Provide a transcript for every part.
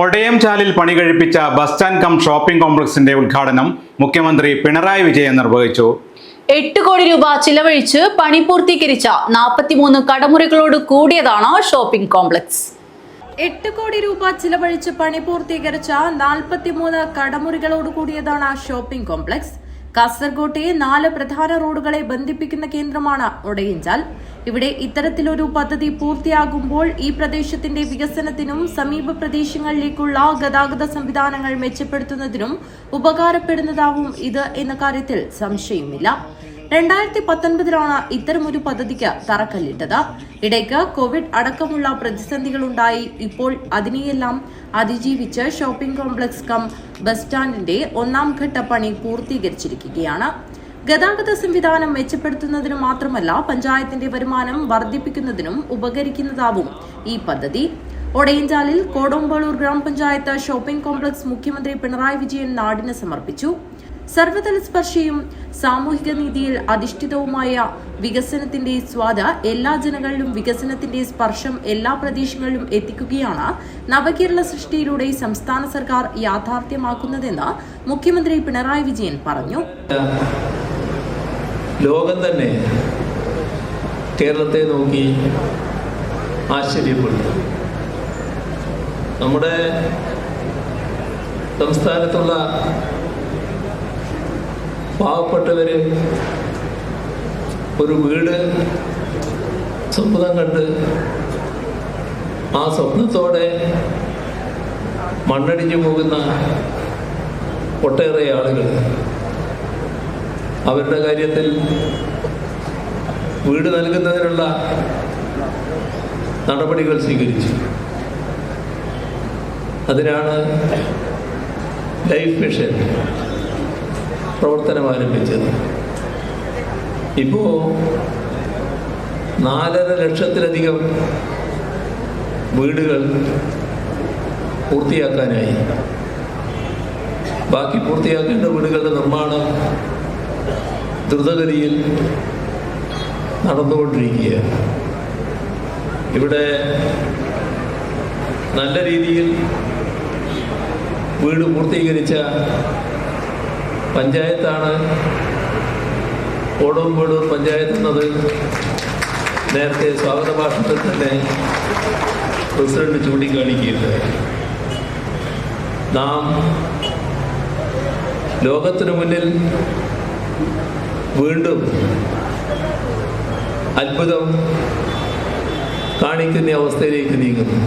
ഒടയം ചാലിൽ പണി കഴിപ്പിച്ച ബസ് സ്റ്റാൻഡ് കം ഷോപ്പിംഗ് കോംപ്ലക്സിന്റെ ഉദ്ഘാടനം മുഖ്യമന്ത്രി പിണറായി വിജയൻ നിർവഹിച്ചു. എട്ട് കോടി രൂപ ചിലവഴിച്ച് പണി പൂർത്തീകരിച്ച നാൽപ്പത്തിമൂന്ന് കടമുറികളോട് കൂടിയതാണ് ഷോപ്പിംഗ് കോംപ്ലക്സ്. എട്ട് കോടി രൂപ ചിലവഴിച്ച് പണി പൂർത്തീകരിച്ച നാൽപ്പത്തിമൂന്ന് കടമുറികളോട് കൂടിയതാണ് ഷോപ്പിംഗ് കോംപ്ലക്സ്. കാസർകോട്ടെ നാല് പ്രധാന റോഡുകളെ ബന്ധിപ്പിക്കുന്ന കേന്ദ്രമാണ് ഒടയഞ്ചാൽ. ഇവിടെ ഇത്തരത്തിലൊരു പദ്ധതി പൂർത്തിയാകുമ്പോൾ ഈ പ്രദേശത്തിന്റെ വികസനത്തിനും സമീപ പ്രദേശങ്ങളിലേക്കുള്ള ഗതാഗത സംവിധാനങ്ങൾ മെച്ചപ്പെടുത്തുന്നതിനും ഉപകാരപ്പെടുന്നതാവും ഇത് എന്ന കാര്യത്തിൽ സംശയമില്ല. രണ്ടായിരത്തി പത്തൊൻപതിലാണ് ഇത്തരമൊരു പദ്ധതിക്ക് തറക്കല്ലിട്ടത്. ഇടയ്ക്ക് കോവിഡ് അടക്കമുള്ള പ്രതിസന്ധികളുണ്ടായി. ഇപ്പോൾ അതിനെയെല്ലാം അതിജീവിച്ച് ഷോപ്പിംഗ് കോംപ്ലക്സ് കം ബസ് സ്റ്റാൻഡിന്റെ ഒന്നാം ഘട്ട പണി പൂർത്തീകരിച്ചിരിക്കുകയാണ്. ഗതാഗത സംവിധാനം മെച്ചപ്പെടുത്തുന്നതിനു മാത്രമല്ല പഞ്ചായത്തിന്റെ വരുമാനം വർദ്ധിപ്പിക്കുന്നതിനും ഉപകരിക്കുന്നതാവും ഈ പദ്ധതി. ഒടയഞ്ചാലിൽ കോടോമ്പളൂർ ഗ്രാമപഞ്ചായത്ത് ഷോപ്പിംഗ് കോംപ്ലക്സ് മുഖ്യമന്ത്രി പിണറായി വിജയൻ നാടിന് സമർപ്പിച്ചു. സർവതല സ്പർശിയും സാമൂഹിക നീതിയിൽ അധിഷ്ഠിതവുമായ വികസനത്തിന്റെ സ്വാദ എല്ലാ ജനങ്ങളിലും വികസനത്തിന്റെ സ്പർശം എല്ലാ പ്രദേശങ്ങളിലും എത്തിക്കുകയാണ് നവകേരള സൃഷ്ടിയിലൂടെ സംസ്ഥാന സർക്കാർ യാഥാർത്ഥ്യമാക്കുന്നതെന്ന് മുഖ്യമന്ത്രി പിണറായി വിജയൻ പറഞ്ഞു. ലോകം തന്നെ കേരളത്തെ നോക്കി ആശ്ചര്യപ്പെടുന്നു. നമ്മുടെ സംസ്ഥാനത്തുള്ള പാവപ്പെട്ടവര് ഒരു വീട് സ്വപ്നം കണ്ട് ആ സ്വപ്നത്തോടെ മണ്ണടിഞ്ഞു പോകുന്ന ഒട്ടേറെ ആളുകൾ. അവരുടെ കാര്യത്തിൽ വീട് നൽകുന്നതിനുള്ള നടപടികൾ സ്വീകരിച്ചു. അതിനാണ് ലൈഫ് മിഷൻ പ്രവർത്തനം ആരംഭിച്ചത്. ഇപ്പോ നാലര ലക്ഷത്തിലധികം വീടുകൾ പൂർത്തിയാക്കാനായി. ബാക്കി പൂർത്തിയാക്കേണ്ട വീടുകളുടെ നിർമ്മാണം ദ്രുതഗതിയിൽ നടന്നുകൊണ്ടിരിക്കുക ഇവിടെ നല്ല രീതിയിൽ വീട് പൂർത്തീകരിച്ച പഞ്ചായത്താണ് ഓടോമ്പേടൂർ പഞ്ചായത്ത് എന്നത് നേരത്തെ സ്വാഗത ഭാഷത്തിൽ തന്നെ പ്രസിഡന്റ് ചൂണ്ടിക്കാണിക്കുകയുണ്ടായി നാം ലോകത്തിനു മുന്നിൽ വീണ്ടും അത്ഭുതം കാണിക്കുന്ന അവസ്ഥയിലേക്ക് നീങ്ങുന്നു.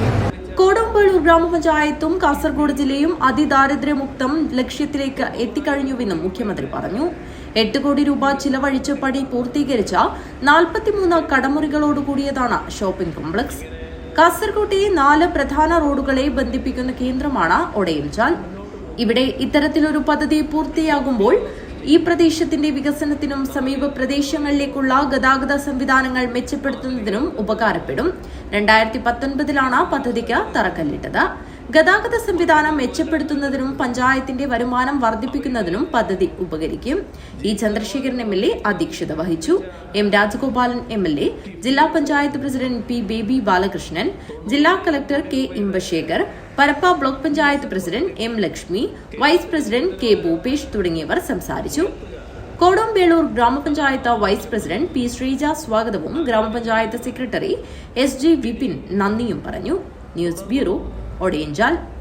കോടമ്പള്ളൂർ ഗ്രാമപഞ്ചായത്തും കാസർഗോഡ് ജില്ലയും അതിദാരിദ്ര്യമുക്തം ലക്ഷ്യത്തിലേക്ക് എത്തിക്കഴിഞ്ഞുവെന്നും മുഖ്യമന്ത്രി പറഞ്ഞു. എട്ട് കോടി രൂപ ചിലവഴിച്ച് പണി പൂർത്തീകരിച്ച നാൽപ്പത്തിമൂന്ന് കടമുറികളോട് കൂടിയതാണ് ഷോപ്പിംഗ് കോംപ്ലക്സ്. കാസർകോട്ടെ നാല് പ്രധാന റോഡുകളെ ബന്ധിപ്പിക്കുന്ന കേന്ദ്രമാണ് ഒടയംചാൽ ഇവിടെ ഇത്തരത്തിലൊരു പദ്ധതി പൂർത്തിയാകുമ്പോൾ ഈ പ്രദേശത്തിന്റെ വികസനത്തിനും സമീപ പ്രദേശങ്ങളിലേക്കുള്ള ഗതാഗത സംവിധാനങ്ങൾ മെച്ചപ്പെടുത്തുന്നതിനും ഉപകാരപ്പെടും. രണ്ടായിരത്തി പത്തൊൻപതിലാണ് പദ്ധതിക്ക് തറക്കല്ലിട്ടത്. ഗതാഗത സംവിധാനം മെച്ചപ്പെടുത്തുന്നതിനും പഞ്ചായത്തിന്റെ വരുമാനം വർദ്ധിപ്പിക്കുന്നതിനും പദ്ധതി ഉപകരിക്കും. E Chandrasekharan M L A അധ്യക്ഷത വഹിച്ചു. M Rajagopalan M L A ജില്ലാ പഞ്ചായത്ത് പ്രസിഡന്റ് പി ബേബി ബാലകൃഷ്ണൻ ജില്ലാ collector K Imbasekhar Parappa block panchayat president M Lakshmi vice president K Bhupesh തുടങ്ങിയവർ സംസാരിച്ചു. കോടംബേളൂർ ഗ്രാമപഞ്ചായത്ത് വൈസ് പ്രസിഡന്റ് പി ശ്രീജ സ്വാഗതവും ഗ്രാമപഞ്ചായത്ത് സെക്രട്ടറി എസ് ജി വിപിൻ നന്ദിയും പറഞ്ഞു. ന്യൂസ് ബ്യൂറോ ഒടിയഞ്ചാൽ എല്ലാ